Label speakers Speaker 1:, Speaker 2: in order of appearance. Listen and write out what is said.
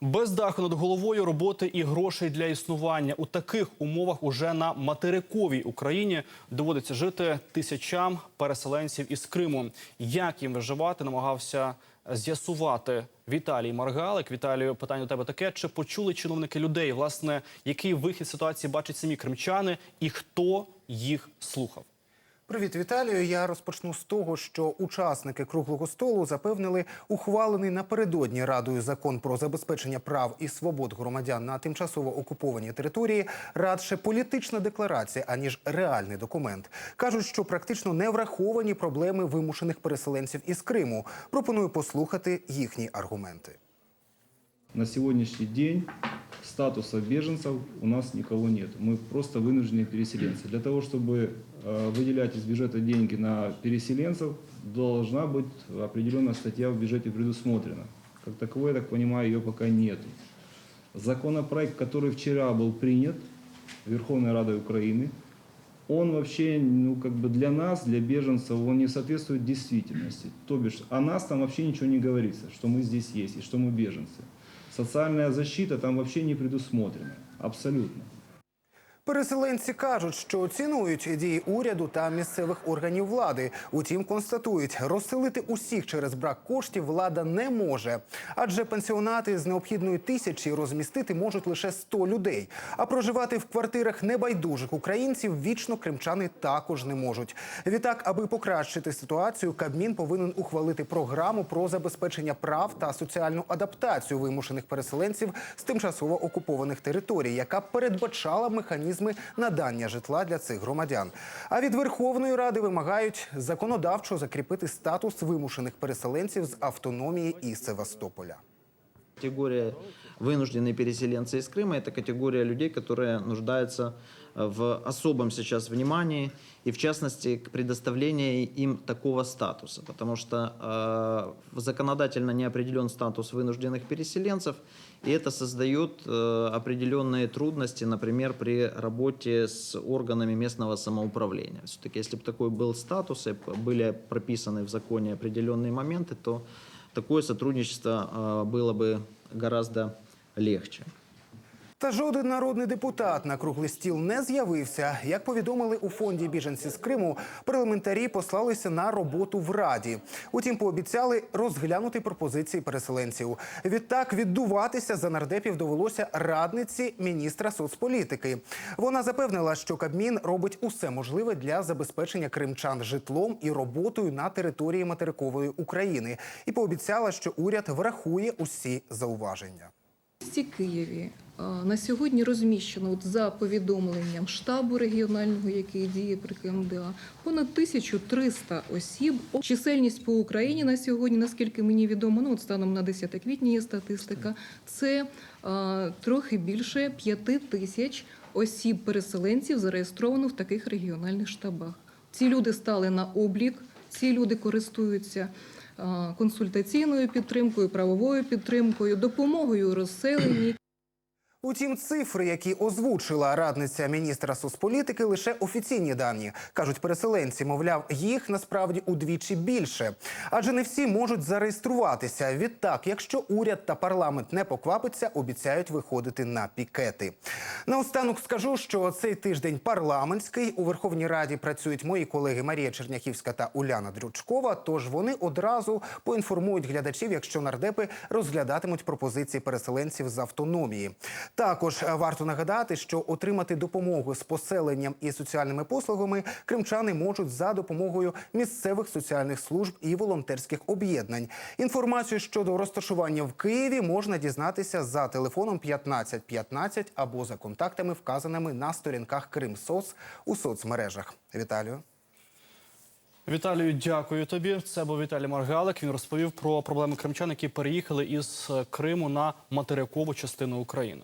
Speaker 1: Без даху над головою роботи і грошей для існування у таких умовах уже на материковій Україні доводиться жити тисячам переселенців із Криму. Як їм виживати, намагався з'ясувати Віталій Маргалик. Віталію, питання до тебе таке: чи почули чиновники людей? Власне, який вихід ситуації бачать самі кримчани, і хто їх слухав?
Speaker 2: Привіт, Віталію. Я розпочну з того, що учасники круглого столу запевнили ухвалений напередодні радою закон про забезпечення прав і свобод громадян на тимчасово окупованій території радше політична декларація аніж реальний документ. кажуть, що практично не враховані проблеми вимушених переселенців із Криму. Пропоную послухати їхні аргументи.
Speaker 3: На сегодняшний день статуса беженцев у нас никого нет. Мы просто вынужденные переселенцы. Для того, чтобы э, выделять из бюджета деньги на переселенцев, должна быть определенная статья в бюджете предусмотрена. Как таковой, я так понимаю, ее пока нет. Законопроект, который вчера был принят Верховной Радой Украины, он вообще, ну, как бы для нас, для беженцев, он не соответствует действительности. То бишь, о нас там вообще ничего не говорится, что мы здесь есть и что мы беженцы. Социальная защита там вообще не предусмотрена. Абсолютно.
Speaker 2: Переселенці кажуть, що цінують дії уряду та місцевих органів влади. Утім, констатують, розселити усіх через брак коштів влада не може, адже пенсіонати з необхідної тисячі розмістити можуть лише 100 людей. А проживати в квартирах небайдужих українців вічно кримчани також не можуть. Відтак, аби покращити ситуацію, Кабмін повинен ухвалити програму про забезпечення прав та соціальну адаптацію вимушених переселенців з тимчасово окупованих територій, яка передбачала механізми надання житла для цих громадян. А від Верховної Ради вимагають законодавчо закріпити статус вимушених переселенців з автономії і Севастополя.
Speaker 4: Категория вынужденные переселенцы из Крыма – это категория людей, которые нуждаются в особом сейчас внимании и, в частности, к предоставлению им такого статуса, потому что э, законодательно не определен статус вынужденных переселенцев, и это создает э, определенные трудности, например, при работе с органами местного самоуправления. Все-таки, если бы такой был статус, и были прописаны в законе определенные моменты, то такое сотрудничество э, было бы гораздо легче.
Speaker 2: Та жоден народний депутат на круглий стіл не з'явився. Як повідомили у фонді біженці з Криму, парламентарі послалися на роботу в Раді. Утім, пообіцяли розглянути пропозиції переселенців. Відтак віддуватися за нардепів довелося радниці міністра соцполітики. Вона запевнила, що Кабмін робить усе можливе для забезпечення кримчан житлом і роботою на території материкової України, і пообіцяла, що уряд врахує усі зауваження.
Speaker 5: В місті Києві на сьогодні розміщено от за повідомленням штабу регіонального, який діє при КМДА, понад 1300 осіб. Чисельність по Україні на сьогодні, наскільки мені відомо, ну от станом на 10 квітня є статистика. Це е, трохи більше 5 тисяч осіб-переселенців зареєстровано в таких регіональних штабах. Ці люди стали на облік, ці люди користуються консультаційною підтримкою, правовою підтримкою, допомогою розселенні.
Speaker 2: Утім, цифри, які озвучила радниця міністра соцполітики, лише офіційні дані. кажуть переселенці. Мовляв, їх насправді удвічі більше, адже не всі можуть зареєструватися. Відтак, якщо уряд та парламент не поквапиться, обіцяють виходити на пікети. Наостанок скажу, що цей тиждень парламентський у Верховній Раді працюють мої колеги Марія Черняхівська та Уляна Дрючкова. Тож вони одразу поінформують глядачів, якщо нардепи розглядатимуть пропозиції переселенців з автономії. Також е, варто нагадати, що отримати допомогу з поселенням і соціальними послугами кримчани можуть за допомогою місцевих соціальних служб і волонтерських об'єднань. Інформацію щодо розташування в Києві можна дізнатися за телефоном 1515 або за контактами, вказаними на сторінках Кримсоц у соцмережах. Віталію.
Speaker 1: Віталію, дякую тобі. Це був Віталій Маргалик. Він розповів про проблеми кримчан, які переїхали із Криму на материкову частину України.